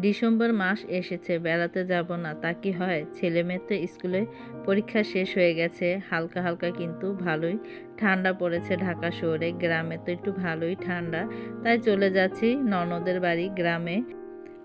December মাস এসেছে, বেড়াতে যাব না। তা কি হয়? ছেলে মেয়ে তো স্কুলে পরীক্ষা শেষ হয়ে গেছে, হালকা হালকা কিন্তু ভালোই। ঠান্ডা পড়েছে ঢাকা শহরে, গ্রামে তো একটু ভালোই ঠান্ডা। তাই চলে যাচ্ছি ননদের বাড়ি গ্রামে।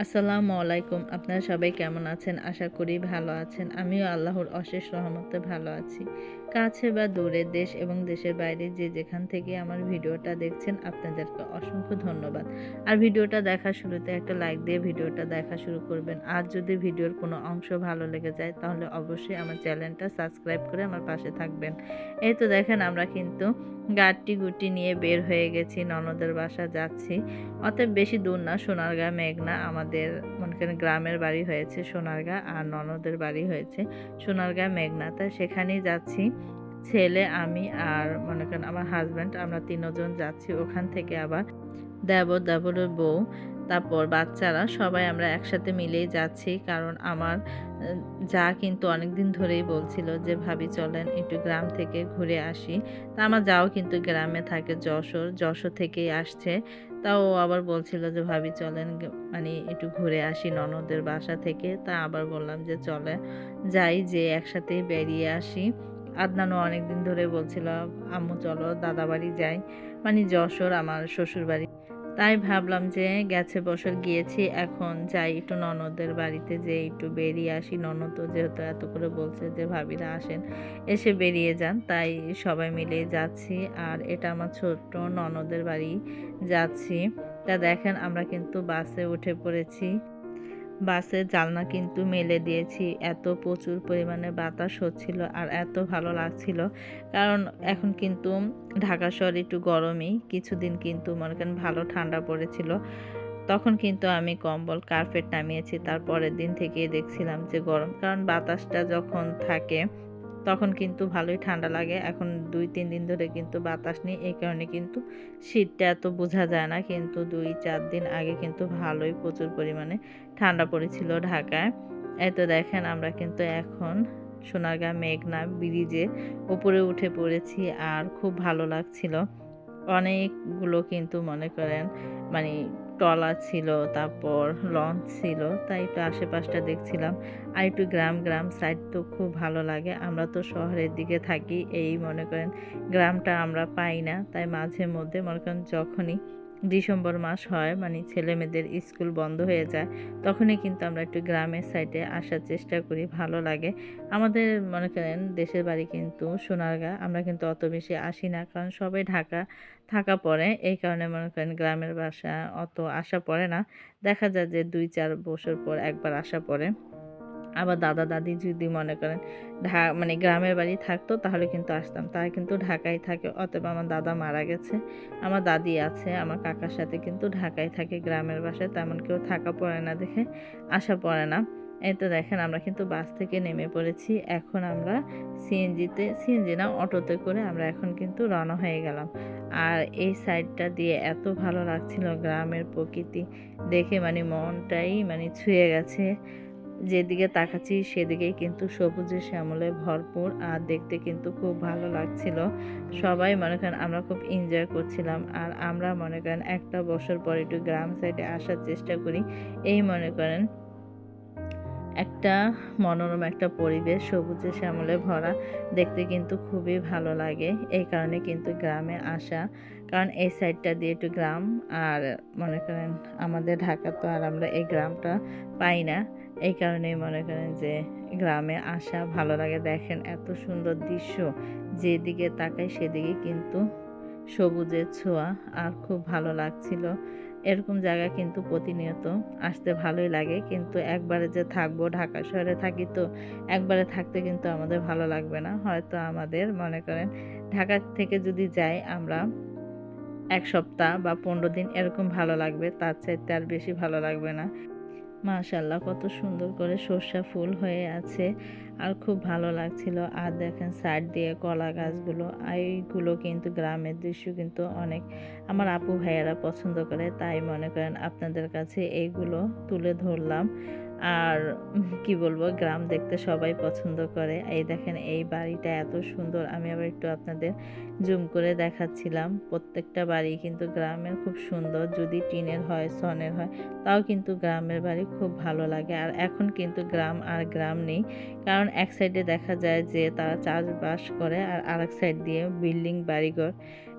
আসসালামু আলাইকুম, আপনারা সবাই কেমন আছেন? আশা করি ভালো আছেন। আমিও আল্লাহর অশেষ রহমতে ভালো আছি। কাছে বা দূরে দেশ এবং দেশের বাইরে যে যেখান থেকে আমার ভিডিওটা দেখছেন, আপনাদেরকে অসংখ্য ধন্যবাদ। আর ভিডিওটা দেখা শুরুতে একটা লাইক দিয়ে ভিডিওটা দেখা শুরু করবেন। আর যদি ভিডিওর কোনো অংশ ভালো লেগে যায়, তাহলে অবশ্যই আমার চ্যানেলটা সাবস্ক্রাইব করে আমার পাশে থাকবেন। এই তো দেখেন, আমরা কিন্তু গাড়টি গুটি নিয়ে বের হয়ে গেছি, ননদের বাসা যাচ্ছি। অতএব বেশি দূর না, সোনারগাঁ মেঘনা আমাদের করেন গ্রামের বাড়ি হয়েছে, সোনারগাঁ, আর ননদের বাড়ি হয়েছে সোনারগাঁ মেঘনা তাই সেখানেই যাচ্ছি, ছেলে, আমি আর মনে করেন আমার হাজব্যান্ড আমরা তিনজন যাচ্ছি। ওখান থেকে আবার দেবর দেবরের বউ তারপর বাচ্চারা সবাই আমরা একসাথে মিলেই যাচ্ছি। কারণ আমার যা কিন্তু অনেক দিন ধরেই বলছিল যে, ভাবি চলেন একটু গ্রাম থেকে ঘুরে আসি। তা আমার যাও কিন্তু গ্রামে থাকে যশোর যশোর থেকেই আসছে। তাও আবার বলছিল যে, ভাবি চলেন মানে একটু ঘুরে আসি ননদের বাসা থেকে। তা আবার বললাম যে, চলে যাই যে, একসাথেই বেরিয়ে আসি। আদনানও অনেক দিন ধরে বলছিল, আম্মু চলো দাদা বাড়ি যাই। মানে যশোর আমার শ্বশুর বাড়ি তাই ভাবলাম যে গেছে বছর, গিয়েছি এখন, যাই একটু ননদের বাড়িতে যে একটু বেরিয়ে আসি। ননদ যেহেতু এত করে বলছে যে ভাবিরা আসেন, এসে বেরিয়ে যান। তাই সবাই মিলে যাচ্ছি আর এটা আমার ছোট্ট ননদের বাড়ি যাচ্ছি। তা দেখেন আমরা কিন্তু বাসে উঠে পড়েছি। বাসের জালনা কিন্তু মেলে দিয়েছি। এত প্রচুর পরিমাণে বাতাস হচ্ছিল আর এত ভালো লাগছিল। কারণ এখন কিন্তু ঢাকা শহর একটু গরমই। কিছুদিন কিন্তু মনে করেন ভালো ঠান্ডা পড়েছিল। তখন কিন্তু আমি কম্বল, কার্পেট নামিয়েছি। তারপরের দিন থেকেই দেখছিলাম যে গরম। কারণ বাতাসটা যখন থাকে তখন কিন্তু ভালোই ঠান্ডা লাগে। এখন দুই, তিন দিন ধরে কিন্তু বাতাস নেই, এই কারণে কিন্তু শীতটা এত বোঝা যায় না। কিন্তু দুই, চার দিন আগে কিন্তু ভালোই প্রচুর পরিমাণে ঠান্ডা পড়েছিল ঢাকায়। এই তো দেখেন আমরা কিন্তু এখন সোনারগাঁ মেঘনা ব্রিজে উপরে উঠে পড়েছি আর খুব ভালো লাগছিল। অনেকগুলো কিন্তু মনে করেন মানে ট্রলার ছিল, তারপর লঞ্চ ছিল, তাই একটু আশেপাশটা দেখছিলাম। আর একটু গ্রাম গ্রাম সাইড তো খুব ভালো লাগে। আমরা তো শহরের দিকে থাকি, এই মনে করেন গ্রামটা আমরা পাই না। তাই মাঝে মধ্যে মনে করেন যখনই ডিসেম্বর মাস হয় মানে ছেলে মেয়েদের স্কুল বন্ধ হয়ে যায়, তখনই কিন্তু আমরা একটু গ্রামের সাইডে আসার চেষ্টা করি, ভালো লাগে। আমাদের মনে করেন দেশের বাড়ি কিন্তু সোনারগাঁ, আমরা কিন্তু অত বেশি আসি না, কারণ সবাই ঢাকা থাকা পড়ে, এই কারণে মনে করেন গ্রামের বাসা অত আসা পড়ে না। দেখা যায় যে দুই চার বছর পর একবার আসা পড়ে। আবার দাদা দাদি যদি মনে করেন ঢা মানে গ্রামের বাড়ি থাকতো তাহলে কিন্তু আসতাম। তারা কিন্তু ঢাকায় থাকে, অতএব আমার দাদা মারা গেছে, আমার দাদি আছে, আমার কাকার সাথে কিন্তু ঢাকায় থাকে, গ্রামের বাসায় তেমন কেউ থাকা পড়ে না দেখে, আসা পড়ে না। এই তো দেখেন আমরা কিন্তু বাস থেকে নেমে পড়েছি, এখন আমরা সিএনজিতে, সিএনজি না, অটোতে করে আমরা এখন কিন্তু রওনা হয়ে গেলাম। আর এই সাইডটা দিয়ে এত ভালো লাগছিল গ্রামের প্রকৃতি, দেখে মানে মনটাই মানে ছুঁয়ে গেছে। যেদিকে তাকাচ্ছি সেদিকেই কিন্তু সবুজে শ্যামলে ভরপুর আর দেখতে কিন্তু খুব ভালো লাগছিল। সবাই মনে করেন আমরা খুব এনজয় করছিলাম আর আমরা মনে করেন একটা বছর পর একটু গ্রাম সাইডে আসার চেষ্টা করি। এই মনে করেন একটা মনোরম একটা পরিবেশ, সবুজে শ্যামলে ভরা, দেখতে কিন্তু খুবই ভালো লাগে। এই কারণে কিন্তু গ্রামে আসা, কারণ এই সাইডটা দিয়ে একটু গ্রাম আর মনে করেন আমাদের ঢাকা তো আর আমরা এই গ্রামটা পাই না। এই কারণেই মনে করেন যে গ্রামে আসা ভালো লাগে। দেখেন এত সুন্দর দৃশ্য, যেদিকে তাকাই সেদিকে কিন্তু সবুজের ছোঁয়া আর খুব ভালো লাগছিল। এরকম জায়গা কিন্তু প্রতিনিয়ত আসতে ভালোই লাগে। কিন্তু একবারে যে থাকব ঢাকা শহরে থাকি তো একবারে থাকতে কিন্তু আমাদের ভালো লাগবে না। হয়তো আমাদের মনে করেন ঢাকা থেকে যদি যাই আমরা এক সপ্তাহ বা পনেরো দিন এরকম ভালো লাগবে, তার চাইতে আর বেশি ভালো লাগবে না। মাশাল্লাহ কত সুন্দর করে সর্ষা ফুল হয়ে আছে। আর খুব ভালো লাগছিল। আর দেখেন সাইড দিয়ে কলা গাছগুলো এইগুলো কিন্তু গ্রামের দৃশ্য কিন্তু অনেক। আমার আপু ভাইয়েরা পছন্দ করে, তাই মনে করেন আপনাদের কাছে এইগুলো তুলে ধরলাম। আর কি বলব, গ্রাম দেখতে সবাই পছন্দ করে। এই দেখেন, এই বাড়িটা এত সুন্দর। আমি আবার একটু আপনাদের জুম করে দেখাচ্ছিলাম। প্রত্যেকটা বাড়ি কিন্তু গ্রামের খুব সুন্দর, যদি টিনের হয়, সনের হয়, তাও কিন্তু গ্রামের বাড়ি খুব ভালো লাগে। আর এখন কিন্তু গ্রাম আর গ্রাম নেই, কারণ এক সাইডে দেখা যায় যে তারা চাষবাস করে আর আরেক সাইড দিয়ে বিল্ডিং বাড়িঘর।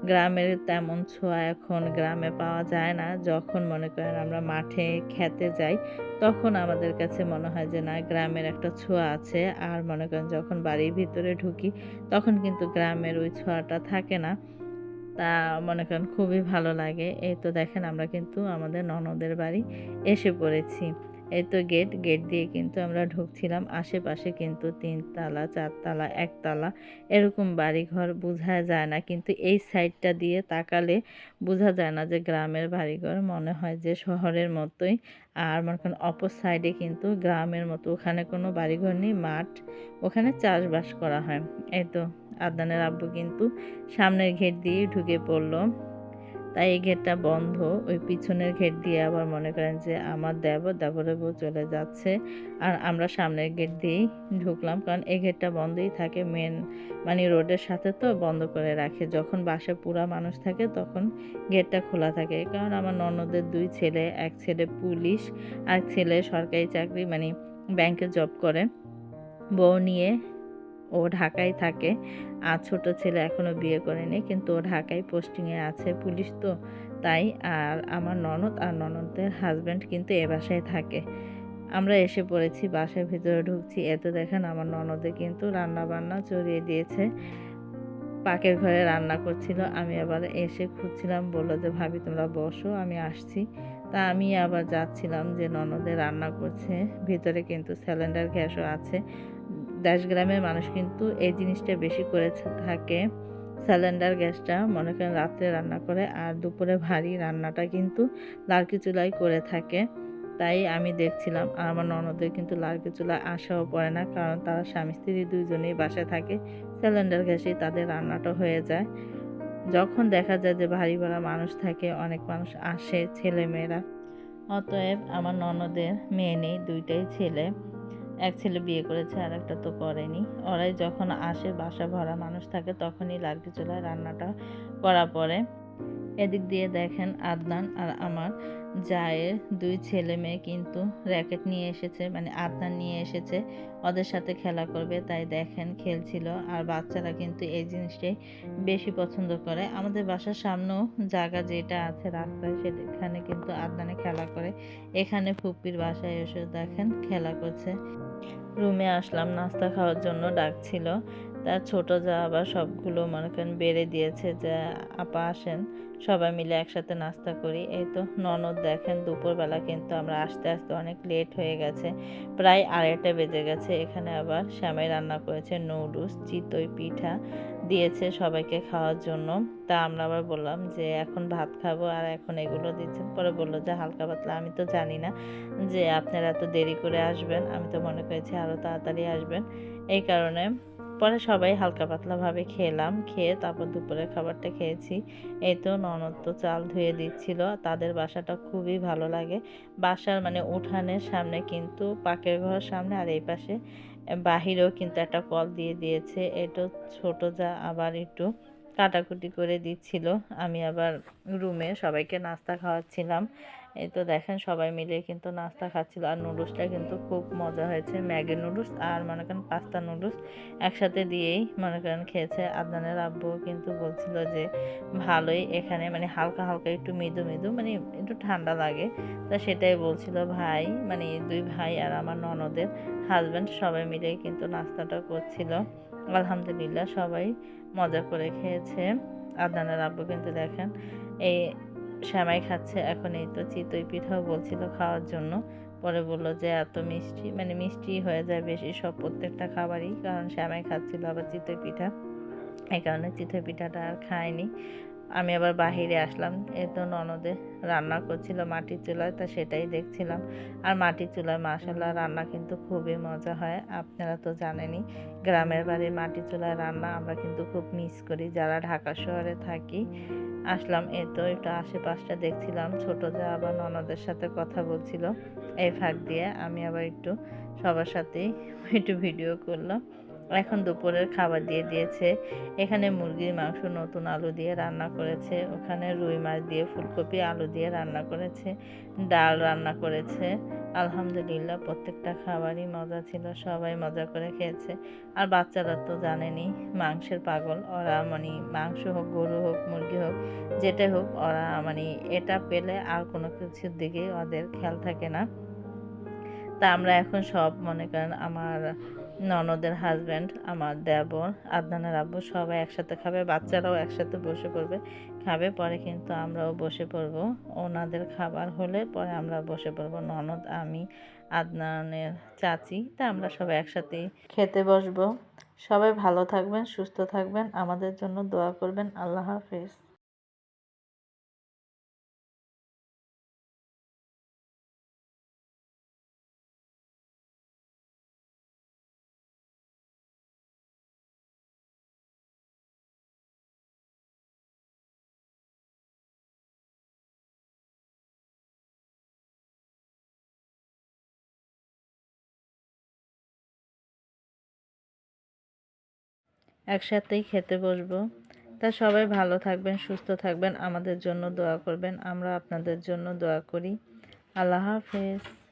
গ্রামের তেমন ছোঁয়া এখন গ্রামে পাওয়া যায় না। যখন মনে করেন আমরা মাঠে খেতে যাই, তখন আমাদের কাছে মনে হয় যে, না, গ্রামের একটা ছোঁয়া আছে। আর মনে করেন যখন বাড়ির ভিতরে ঢুকি, তখন কিন্তু গ্রামের ওই ছোঁয়াটা থাকে না। তা মনে করেন খুবই ভালো লাগে। এই তো দেখেন আমরা কিন্তু আমাদের ননদের বাড়ি এসে পড়েছি। এই তো গেট গেট দিয়ে কিন্তু আমরা ঢুকছিলাম। আশেপাশে কিন্তু তিনতলা, চারতলা, একতলা এরকম বাড়িঘর বোঝা যায় না। কিন্তু এই সাইডটা দিয়ে তাকালে বোঝা যায় না যে গ্রামের বাড়িঘর। মনে হয় যে শহরের মতোই। আর মনে করেন অপর সাইডে কিন্তু গ্রামের মতো। ওখানে কোনো বাড়িঘর নেই, মাঠ। ওখানে চাষবাস করা হয়। এই তো আদনানের আব্বু কিন্তু সামনের গেট দিয়ে ঢুকে পড়ল। তাই এই গেটটা বন্ধ। ওই পিছনের গেট দিয়ে আবার মনে করেন যে আমার দেবর দেবরের বউ চলে যাচ্ছে। আর আমরা সামনের গেট দিয়েই ঢুকলাম, কারণ এই গেটটা বন্ধই থাকে মেন মানে রোডের সাথে তো বন্ধ করে রাখে। যখন বাসে পুরা মানুষ থাকে তখন গেটটা খোলা থাকে। কারণ আমার ননদের দুই ছেলে, এক ছেলে পুলিশ, আর ছেলে সরকারি চাকরি মানে ব্যাংকে জব করে। বউ নিয়ে ও ঢাকায় থাকে। আর ছোট ছেলে এখনও বিয়ে করেনি, কিন্তু ও ঢাকায় পোস্টিংয়ে আছে পুলিশ তো। তাই আর আমার ননদ আর ননদের হাজব্যান্ড কিন্তু এ বাসায় থাকে। আমরা এসে পড়েছি, বাসার ভিতরে ঢুকছি। এতে দেখেন আমার ননদে কিন্তু রান্না বান্না চড়িয়ে দিয়েছে। পাকের ঘরে রান্না করছিল। আমি আবার এসে খুঁজছিলাম, বলল যে, ভাবি, তোমরা বসো, আমি আসছি। তা আমি আবার যাচ্ছিলাম যে, ননদে রান্না করছে। ভিতরে কিন্তু সিলিন্ডার গ্যাসও আছে। দেশ গ্রামের মানুষ কিন্তু এই জিনিসটা বেশি করে থাকে। সিলিন্ডার গ্যাসটা, মনে করেন রাত্রে রান্না করে আর দুপুরে ভারী রান্নাটা কিন্তু লার্কি চুলাই করে থাকে। তাই আমি দেখছিলাম, আর আমার ননদের কিন্তু লার্কি চুলায় আসাও পড়ে না, কারণ তারা স্বামী স্ত্রী দুইজনেই বাসায় থাকে। সিলিন্ডার গ্যাসেই তাদের রান্নাটা হয়ে যায়। যখন দেখা যায় যে ভারী ভাড়া মানুষ থাকে, অনেক মানুষ আসে ছেলে মেয়েরা অতএব আমার ননদের মেয়ে নেই, দুইটাই ছেলে। এক ছেলে বিয়ে করেছে আর একটা তো করেনি। ওরাই যখন আসে বাসা ভরা মানুষ থাকে তখনই লার্কি চুলায় রান্নাটা করা পড়ে এদিক দিয়ে দেখেন আদনান আর আমার জায়ের দুই ছেলে মেয়ে কিন্তু র্যাকেট নিয়ে এসেছে মানে আদনান নিয়ে এসেছে, ওদের সাথে খেলা করবে, তাই দেখেন খেলছিল। আর বাচ্চারা কিন্তু এই জিনিসটাই বেশি পছন্দ করে। আমাদের বাসার সামনেও জায়গা যেটা আছে রাস্তায়, সেখানে কিন্তু আদনানে খেলা করে। এখানে ফুপির বাসায় এসে দেখেন খেলা করছে। রুমে আসলাম নাস্তা খাওয়ার জন্য ডাকছিল। তার ছোট যা আবার সবগুলো মনে করেন বেড়ে দিয়েছে যে আপা আসেন, সবাই মিলে একসাথে নাস্তা করি। এই তো ননদ দেখেন দুপুরবেলা কিন্তু আমরা আস্তে আস্তে অনেক লেট হয়ে গেছে, প্রায় আড়াইটা বেজে গেছে। এখানে আবার শ্যামাই রান্না করেছে নুডলস চিতই পিঠা দিয়েছে সবাইকে খাওয়ার জন্য। তা আমরা আবার বললাম যে এখন ভাত খাব আর এখন এগুলো দিচ্ছেন পরে বলল যে হালকা পাতলা, আমি তো জানি না যে আপনারা এত দেরি করে আসবেন, আমি তো মনে করেছি আরও তাড়াতাড়ি আসবেন। এই কারণে পরে সবাই হালকা পাতলাভাবে খেলাম, খেয়ে তারপর দুপুরের খাবারটা খেয়েছি। এই তো ননদ তো চাল ধুয়ে দিচ্ছিল, তাদের বাসাটা খুবই ভালো লাগে। বাসার মানে উঠানের সামনে কিন্তু পাকের ঘর সামনে, আর এই পাশে বাহিরেও কিন্তু একটা কল দিয়ে দিয়েছে। এটা ছোট যা আবার একটু কাটাকুটি করে দিচ্ছিল। আমি আবার রুমে সবাইকে নাস্তা খাওয়াচ্ছিলাম। এই তো দেখেন সবাই মিলে কিন্তু নাস্তা খাচ্ছিল। আর নুডলসটা কিন্তু খুব মজা হয়েছে। ম্যাগি নুডলস আর মনে করেন পাস্তা নুডলস একসাথে দিয়েই মনে করেন খেয়েছে। আদনানের আব্বু কিন্তু বলছিল যে, ভালোই এখানে মানে হালকা হালকা একটু মৃদু মৃদু মানে একটু ঠান্ডা লাগে। তা সেটাই বলছিল ভাই মানে দুই ভাই আর আমার ননদের হাজব্যান্ড সবাই মিলে কিন্তু নাস্তাটা করছিল। আলহামদুলিল্লাহ সবাই মজা করে খেয়েছে। আদনানের আব্বু কিন্তু দেখেন, এই শ্যামাই খাচ্ছে। এখন এই তো চিতই পিঠাও বলছিল খাওয়ার জন্য। পরে বলল যে, এত মিষ্টি মানে মিষ্টি হয়ে যায় বেশি সব প্রত্যেকটা খাবারই। কারণ শ্যামাই খাচ্ছিল আবার চিতই পিঠা। এই কারণে চিতই পিঠাটা আর খায়নি। আমি আবার বাহিরে আসলাম। এই তো ননদে রান্না করছিল মাটির চুলায়, তা সেটাই দেখছিলাম। আর মাটির চুলায় মাসাল্লাহ রান্না কিন্তু খুবই মজা হয়, আপনারা তো জানেনই। গ্রামের বাড়ির মাটির চুলায় রান্না আমরা কিন্তু খুব মিস করি। যারা ঢাকা শহরে থাকি, আসলাম, এই তো একটু আশেপাশটা দেখছিলাম। ছোট যা আবার ননদের সাথে কথা বলছিল, এই ফাঁক দিয়ে। আমি আবার একটু সবার সাথেই একটু ভিডিও করলাম। এখন দুপুরের খাবার দিয়ে দিয়েছে। এখানে মুরগির মাংস নতুন আলু দিয়ে রান্না করেছে। ওখানে রুই মাছ দিয়ে ফুলকপি আলু দিয়ে রান্না করেছে। ডাল রান্না করেছে। আলহামদুলিল্লাহ, প্রত্যেকটা খাবারই মজা ছিল। সবাই মজা করে খেয়েছে। আর বাচ্চারা তো জানেনি মাংসের পাগল। ওরা মানে মাংস হোক, গরু হোক, মুরগি হোক যেটা হোক, ওরা মানে এটা পেলে আর কোনো কিছুর দিকে ওদের খেয়াল থাকে না। তা আমরা এখন সব মনে করেন আমার ননদের হাজব্যান্ড আমার দেবর আদনানের আব্বু সবাই একসাথে খাবে, বাচ্চারাও একসাথে বসে পড়বে। খাবে, পরে কিন্তু আমরাও বসে পড়ব। ওনাদের খাবার হলে পরে আমরা বসে পড়ব, ননদ, আমি, আদনানের চাচি। তা আমরা সবাই একসাথেই খেতে বসবো। সবাই ভালো থাকবেন, সুস্থ থাকবেন। আমাদের জন্য দোয়া করবেন। আল্লাহ হাফিজ। একসাথেই খেতে বসবো। তা সবাই ভালো থাকবেন, সুস্থ থাকবেন। আমাদের জন্য দোয়া করবেন। আমরা আপনাদের জন্য দোয়া করি। আল্লাহ হাফেজ।